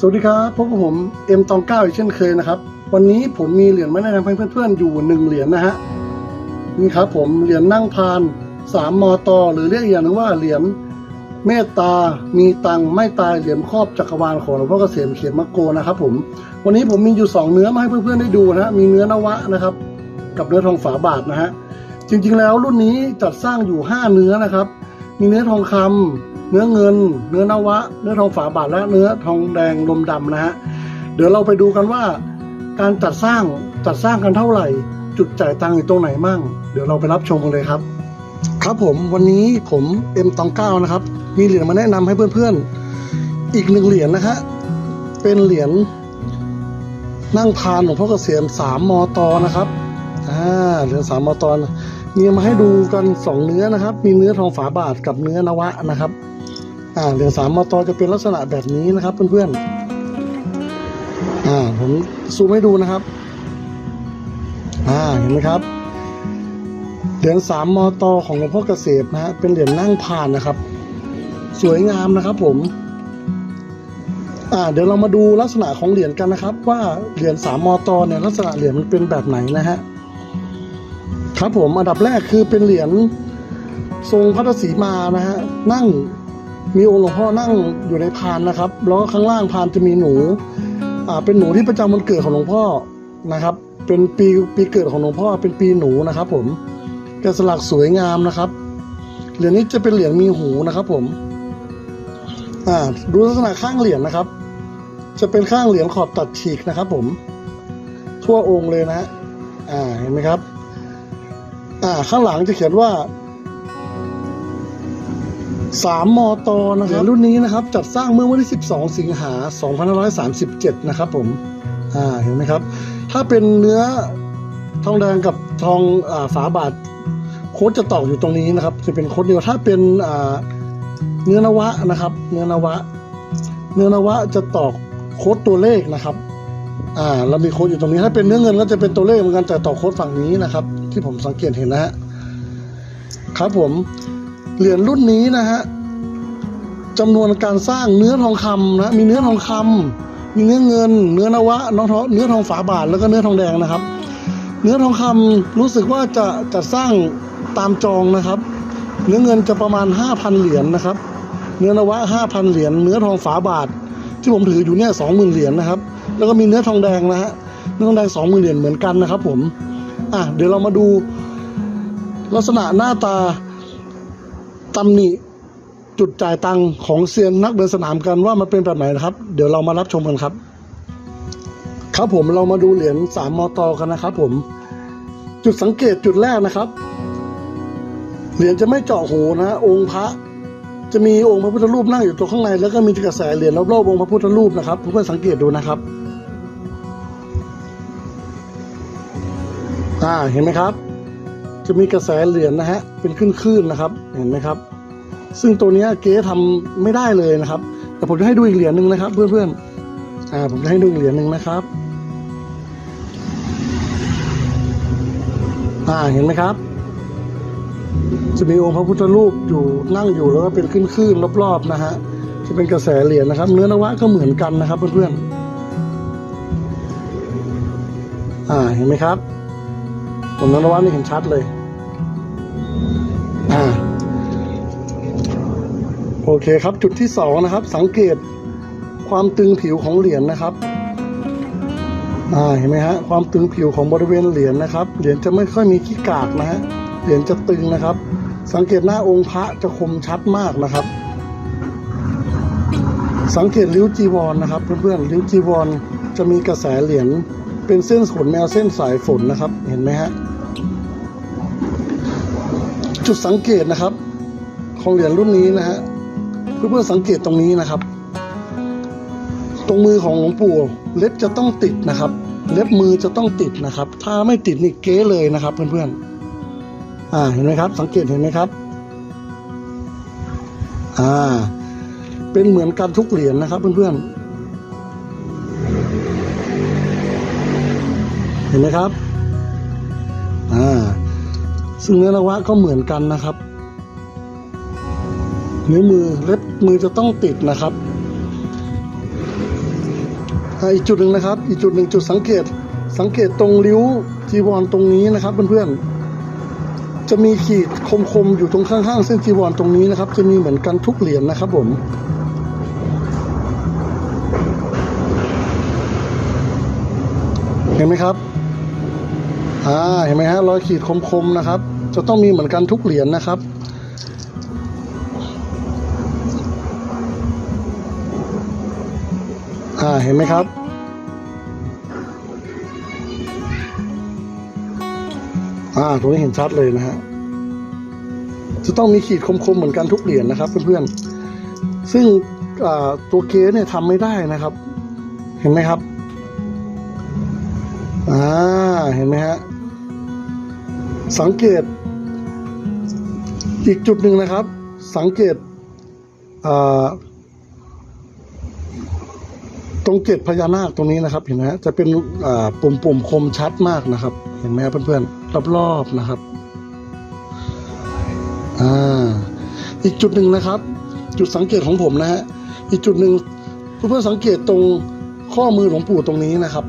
สวัสดีครับพบกับผมเอ็มตองเก้าอีกเช่นเคยนะครับ วันนี้ผมมีเหรียญมาแนะนำเพื่อนๆอยู่หนึ่งเหรียญนะฮะนี่ครับผมเหรียญนั่งพานสามมอตอหรือเรียกอย่างหนึงว่าเหรียญเมตตา มีตังไม่ตายเหรียญครอบจักรวาลของหลวงพ่อเกษมเขียนมะโกนะครับผมวันนี้ผมมีอยู่สองเนื้อมาให้เพื่อนๆได้ดูนะฮะมีเนื้อนวะนะครับ กับเนื้อทองฝาบาทนะฮะจริงๆแล้วรุ่นนี้จัดสร้างอยู่ห้าเนื้อนะครับ มีเนื้อทองคำ เนื้อเงิน เนื้อนวะ เนื้อทองฝาบาทและเนื้อทองแดงลมดำนะฮะเดี๋ยวเราไปดูกันว่า การจัดสร้างจัดสร้างกันเท่าไหร่ จุดจ่ายตังค์อยู่ตรงไหนมั่ง เดี๋ยวเราไปรับชมกันเลยครับ ครับผมวันนี้ผมเอ็มตองเก้านะครับ มีเหรียญมาแนะนำให้เพื่อนๆ อีกหนึ่งเหรียญนะฮะเป็นเหรียญนั่งพานหลวงพ่อเกษมสามมอตอนะครับอ่าเหรียญสามมอตอนมีมาให้ดูกันสองเนื้อนะครับ มีเนื้อทองฝาบาทกับเนื้อนวะนะครับ อ่าเหรียญสามมอตอจะเป็นลักษณะแบบนี้นะครับเพื่อนๆอ่าผมซูมให้ดูนะครับ อ่าเห็นไหมครับเหรียญสามมอตอของหลวงพ่อเกษมนะฮะเป็นเหรียญนั่งผ่านนะครับ สวยงามนะครับผมอ่าเดี๋ยวเรามาดูลักษณะของเหรียญกันนะครับ ว่าเหรียญสามมอตอเนี่ยลักษณะเหรียญมันเป็นแบบไหนนะฮะครับผมอันดับแรกคือเป็นเหรียญทรงพัทสีมานะฮะนั่ง มีองค์หลวงพ่อนั่งอยู่ในพานนะครับ แล้วก็ข้างล่างพานจะมีหนูอ่าเป็นหนูที่ประจำวันเกิดของหลวงพ่อนะครับ เป็นปีปีเกิดของหลวงพ่อเป็นปีหนูนะครับ ผมแกสลักสวยงามนะครับเหรียญนี้จะเป็นเหรียญมีหูนะครับ ผมอ่าดูลักษณะข้างเหรียญนะครับ จะเป็นข้างเหรียญขอบตัดฉีกนะครับ ผม ทั่วองค์เลยนะอ่าเห็นไหมครับ อ่าข้างหลังจะเขียนว่า สามมอตอนะครับรุ่นนี้นะครับจัดสร้างเมื่อวันที่ 12 สิงหา 2537 นะครับผมอ่าเห็นไหมครับ ถ้าเป็นเนื้อทองแดงกับทองอาฝาบาทโค้ดจะตอกอยู่ตรงนี้นะครับ จะเป็นโค้ดเดียวถ้าเป็นอ่าเนื้อนวะนะครับ เนื้อนวะ เนื้อนวะจะตอกโค้ดตัวเลขนะครับอ่าเรามีโค้ดอยู่ตรงนี้ ถ้าเป็นเนื้อเงินก็จะเป็นตัวเลขเหมือนกันแต่ต่อโค้ดฝั่งนี้นะครับ ที่ผมสังเกตเห็นนะฮะครับผม เหรียญรุ่นนี้นะฮะจำนวนการสร้างเนื้อทองคำนะมีเนื้อทองคำมีเนื้อเงิน เนื้อนวะน้องทองเนื้อทองฝาบาทแล้วก็เนื้อทองแดงนะครับ เนื้อทองคำรู้สึกว่าจะจะสร้างตามจองนะครับ เนื้อเงินจะประมาณ 5,000 เหรียญนะครับ เนื้อนวะ 5,000 เหรียญเนื้อทองฝาบาท ที่ผมถืออยู่เนี่ย20,000 เหรียญนะครับ แล้วก็มีเนื้อทองแดงนะฮะเนื้อทองแดง20,000 เหรียญเหมือนกันนะครับ ผมอะเดี๋ยวเรามาดูลักษณะหน้าตา ตำหนิจุดจ่ายตังค์ของเซียนนักเดินสนามกันว่ามันเป็นแบบไหนนะครับ เดี๋ยวเรามารับชมกันครับ ครับผมเรามาดูเหรียญสามมอตอกันนะครับผม จุดสังเกตจุดแรกนะครับ เหรียญจะไม่เจาะหูนะ องค์พระจะมีองค์พระพุทธรูปนั่งอยู่ตรงข้างใน แล้วก็มีกระแสเหรียญรอบๆองค์พระพุทธรูปนะครับเพื่อนๆสังเกตดูนะครับ อ่าเห็นไหมครับ จะมีกระแสเหรียญนะฮะเป็นคลื่นๆนะครับ เห็นไหมครับ ซึ่งตัวนี้เก๊ทำไม่ได้เลยนะครับ แต่ผมจะให้ดูอีกเหรียญหนึ่งนะครับ เพื่อนๆอ่าผมจะให้ดูอีกเหรียญหนึ่งนะครับอ่าเห็นไหมครับ จะมีองค์พระพุทธรูปอยู่นั่งอยู่แล้วก็เป็นคลื่นๆรอบๆนะฮะจะเป็นกระแสเหรียญนะครับ เนื้อนวะก็เหมือนกันนะครับเพื่อนๆอ่าเห็นไหมครับ ผมนนวัฒน์นี่เห็นชัดเลย อ่า โอเคครับ จุดที่สองนะครับ สังเกตความตึงผิวของเหรียญนะครับ อ่า เห็นไหมฮะ ความตึงผิวของบริเวณเหรียญนะครับ เหรียญจะไม่ค่อยมีขี้กากนะฮะ เหรียญจะตึงนะครับ สังเกตหน้าองค์พระจะคมชัดมากนะครับ สังเกตริ้วจีวรนะครับ เพื่อนๆริ้วจีวรจะมีกระแสเหรียญ เป็นเส้นขนแมวเส้นสายฝนนะครับ เห็นไหมฮะ จุดสังเกตนะครับ ของเหรียญรุ่นนี้นะฮะเพื่อนๆสังเกตตรงนี้นะครับ ตรงมือของหลวงปู่เล็บจะต้องติดนะครับ เล็บมือจะต้องติดนะครับ ถ้าไม่ติดนี่เก๊เลยนะครับ เพื่อนๆอ่าเห็นไหมครับ สังเกตเห็นไหมครับ อ่า เป็นเหมือนกันทุกเหรียญนะครับ เพื่อนๆ ห็นไหมครับ อ่า ซึ่งเนื้อนวะก็เหมือนกันนะครับ นิ้วมือเล็บมือจะต้องติดนะครับอีกจุดหนึ่งนะครับ อีกจุดหนึ่งจุดสังเกต สังเกตตรงริ้วจีวรตรงนี้นะครับเพื่อนๆ จะมีขีดคมๆอยู่ตรงข้างๆเส้นจีวรตรงนี้นะครับ จะมีเหมือนกันทุกเหรียญนะครับผมเห็นไหมครับ อ่าเห็นไหมฮะรอยขีดคมๆนะครับ จะต้องมีเหมือนกันทุกเหรียญนะครับอ่าเห็นไหมครับอ่าตรงนี้เห็นชัดเลยนะฮะจะต้องมีขีดคมๆเหมือนกันทุกเหรียญนะครับเพื่อนๆซึ่งอ่าตัวเกสเนี่ยทำไม่ได้นะครับ เห็นไหมครับอ่าเห็นไหมฮะ สังเกต อีกจุดหนึ่งนะครับ สังเกตตรงเกตพญานาคตรงนี้นะครับ เห็นไหมจะเป็นปุ่มปุ่มๆคมชัดมากนะครับ เห็นไหมครับเพื่อนๆรอบๆนะครับอ่าอีกจุดหนึ่งนะครับ จุดสังเกตของผมนะฮะอีกจุดหนึ่งเพื่อนๆสังเกตตรงข้อมือหลวงปู่ตรงนี้นะครับ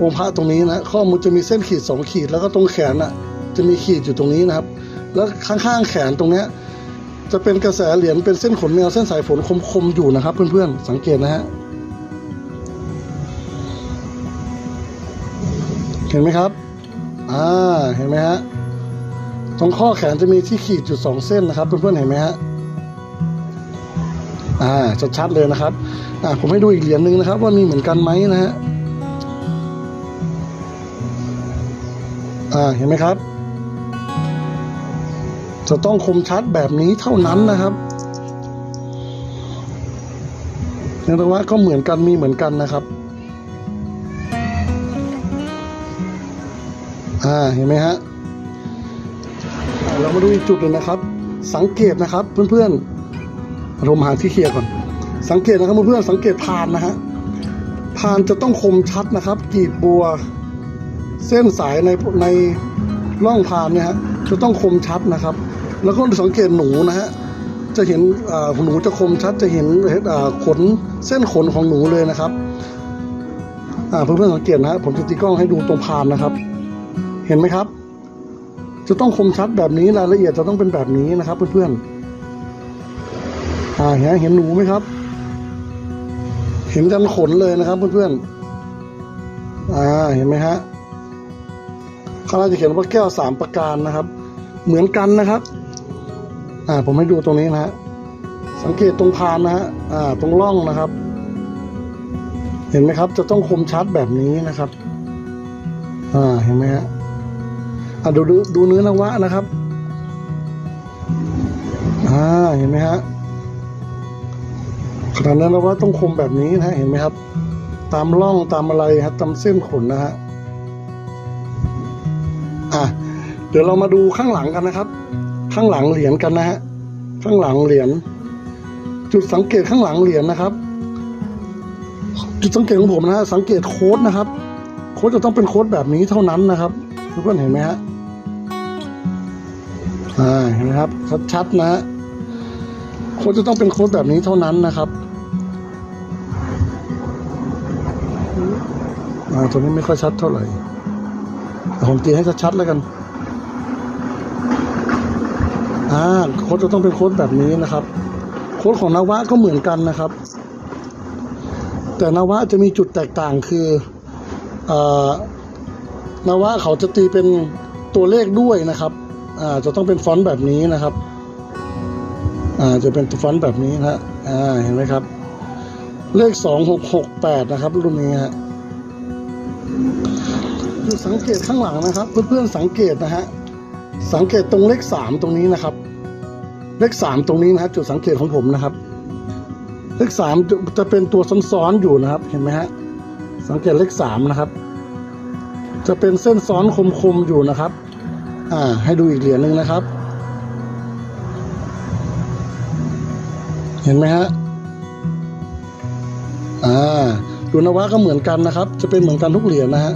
องค์พระตรงนี้นะข้อมือจะมีเส้นขีดสองขีดแล้วก็ตรงแขนอะ จะมีขีดอยู่ตรงนี้นะครับ แล้วข้างๆแขนตรงเนี้ยจะเป็นกระแสเหรียญเป็นเส้นขนแมวเส้นสายฝนคมๆอยู่นะครับ เพื่อนๆสังเกตนะฮะเห็นไหมครับ อ่า เห็นไหมฮะ ตรงข้อแขนจะมีที่ขีดจุดสองเส้นนะครับ เพื่อนๆ เห็นไหมฮะ อ่าชัดๆเลยนะครับ อ่า ผมให้ดูอีกเหรียญหนึ่งนะครับ ว่ามีเหมือนกันไหมนะฮะ อ่า เห็นไหมครับ จะต้องคมชัดแบบนี้เท่านั้นนะครับเนื่องจากว่าก็เหมือนกันมีเหมือนกันนะครับ อ่าเห็นไหมฮะอ่าเรามาดูอีกจุดหนึ่งนะครับ สังเกตนะครับเพื่อนๆเรามาหาที่เคลียร์ก่อน สังเกตนะครับเพื่อนๆสังเกตพานนะฮะพานจะต้องคมชัดนะครับกรีบบัว เส้นสายในในร่องพานเนี่ยฮะจะต้องคมชัดนะครับ แล้วก็สังเกตหนูนะฮะจะเห็นหนูจะคมชัดจะเห็นขนเส้นขนของหนูเลยนะครับอ่าเพื่อนๆสังเกตนะฮะผมจะตีกล้องให้ดูตรงพานนะครับ เห็นไหมครับ จะต้องคมชัดแบบนี้รายละเอียดจะต้องเป็นแบบนี้นะครับ เพื่อนๆอ่าเห็นเห็นหนูไหมครับ เห็นกันขนเลยนะครับ เพื่อนๆอ่าเห็นไหมฮะข้างล่างจะเขียนว่าแก้วสามประการนะครับ เหมือนกันนะครับ อ่าผมให้ดูตรงนี้นะฮะสังเกตตรงพานนะฮะอ่าตรงร่องนะครับ เห็นไหมครับ จะต้องคมชัดแบบนี้นะครับ อ่าเห็นไหมฮะอ่าดูดูดูเนื้อนวะนะครับอ่าเห็นไหมฮะขนาดเนื้อนวะต้องคมแบบนี้นะฮะเห็นไหมครับ ตามร่องตามอะไรครับตามเส้นขนนะฮะอะเดี๋ยวเรามาดูข้างหลังกันนะครับ ข้างหลังเหรียญกันนะฮะข้างหลังเหรียญจุดสังเกตข้างหลังเหรียญนะครับ จุดสังเกตของผมนะฮะสังเกตโค้ดนะครับ โค้ดจะต้องเป็นโค้ดแบบนี้เท่านั้นนะครับทุกคนเห็นไหมฮะอ่าเห็นไหมครับชัดๆนะฮะโค้ดจะต้องเป็นโค้ดแบบนี้เท่านั้นนะครับอ่าตัวนี้ไม่ค่อยชัดเท่าไหร่ผมตีให้ชัดๆแล้วกัน อ่าโค้ดจะต้องเป็นโค้ดแบบนี้นะครับ โค้ดของนวะก็เหมือนกันนะครับ แต่นวะจะมีจุดแตกต่างคืออ่านวะเขาจะตีเป็นตัวเลขด้วยนะครับอ่าจะต้องเป็นฟอนต์แบบนี้นะครับอ่าจะเป็นฟอนต์แบบนี้นะฮะอ่าเห็นไหมครับ เลขสองหกหกแปดนะครับรุ่นนี้ฮะคือสังเกตข้างหลังนะครับ เพื่อนๆสังเกตนะฮะ สังเกตตรงเลขสามตรงนี้นะครับ เลขสามตรงนี้นะครับจุดสังเกตของผมนะครับ เลขสามจะจะเป็นตัวซ้อนๆอยู่นะครับ เห็นไหมฮะสังเกตเลขสามนะครับ จะเป็นเส้นซ้อนคมๆอยู่นะครับ อ่า ให้ดูอีกเหรียญหนึ่งนะครับ เห็นไหมฮะอ่าดูนวะก็เหมือนกันนะครับ จะเป็นเหมือนกันทุกเหรียญนะฮะ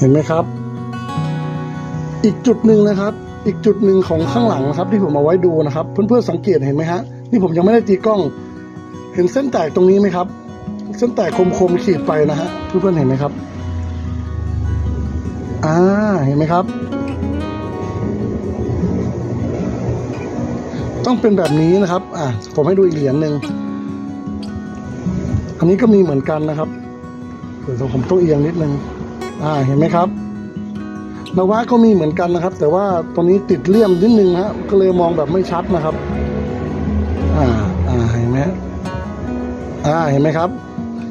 เห็นไหมครับ อีกจุดหนึ่งนะครับ อีกจุดหนึ่งของข้างหลังนะครับ ที่ผมเอาไว้ดูนะครับ เพื่อนๆสังเกตเห็นไหมฮะนี่ผมยังไม่ได้ตีกล้อง เห็นเส้นแตกตรงนี้ไหมครับ เส้นแตกคมๆขีดไปนะฮะเพื่อนๆเห็นไหมครับอ่าเห็นไหมครับ ต้องเป็นแบบนี้นะครับ อะผมให้ดูอีกเหรียญหนึ่งอันนี้ก็มีเหมือนกันนะครับเดี๋ยวผมต้องเอียงนิดนึง อ่าเห็นไหมครับนวะก็มีเหมือนกันนะครับ แต่ว่าตัวนี้ติดเลี่ยมนิดนึงนะฮะก็เลยมองแบบไม่ชัดนะครับ อ่าอ่าเห็นไหมอ่าเห็นไหมครับ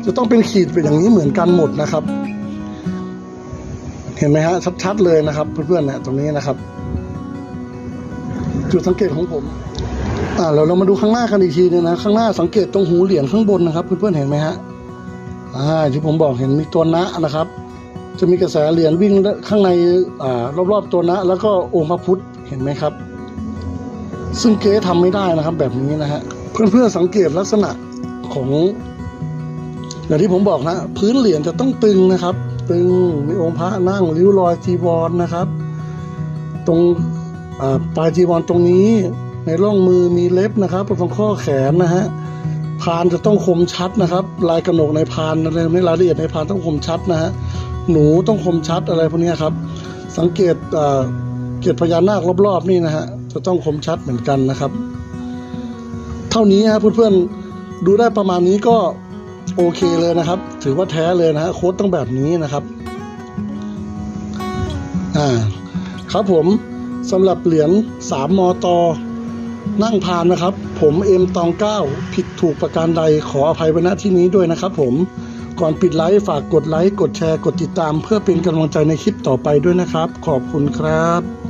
จะต้องเป็นขีดเป็นอย่างนี้เหมือนกันหมดนะครับ เห็นไหมฮะชัดๆเลยนะครับ เพื่อนๆเนี่ยตรงนี้นะครับ จุดสังเกตของผมอ่าเราเรามาดูข้างหน้ากันอีกทีนึงนะข้างหน้าสังเกตตรงหูเหรียญข้างบนนะครับ เพื่อนๆเห็นไหมฮะอ่าที่ผมบอกเห็นมีตัวนะนะครับ จะมีกระแสเหรียญวิ่งข้างในอ่ารอบๆตัวนะ แล้วก็องค์พระพุทธเห็นไหมครับ ซึ่งเก๊ทำไม่ได้นะครับ แบบนี้นะฮะเพื่อนๆสังเกตลักษณะของอย่างที่ผมบอกนะ พื้นเหรียญจะต้องตึงนะครับ ตึงมีองค์พระนั่งริ้วรอยจีวรนะครับ ตรงปลายจีวรตรงนี้ ในร่องมือมีเล็บนะครับตรงข้อแขนนะฮะพานจะต้องคมชัดนะครับ ลายกระหนกในพานอะไรในรายละเอียดในพานต้องคมชัดนะฮะ หนูต้องคมชัดอะไรพวกนี้ครับ สังเกตเกตพญานาครอบๆนี่นะฮะจะต้องคมชัดเหมือนกันนะครับ เท่านี้ฮะเพื่อนๆดูได้ประมาณนี้ก็โอเคเลยนะครับ ถือว่าแท้เลยนะฮะโค้ดต้องแบบนี้นะครับอ่าครับผมสำหรับเหรียญ3มตนั่งพานนะครับ ผมเอ็มตองเก้าผิดถูกประการใดขออภัยไว้ณที่นี้ด้วยนะครับผม ก่อนปิดไลฟ์ฝากกดไลค์กดแชร์กดติดตาม เพื่อเป็นกำลังใจในคลิปต่อไปด้วยนะครับ ขอบคุณครับ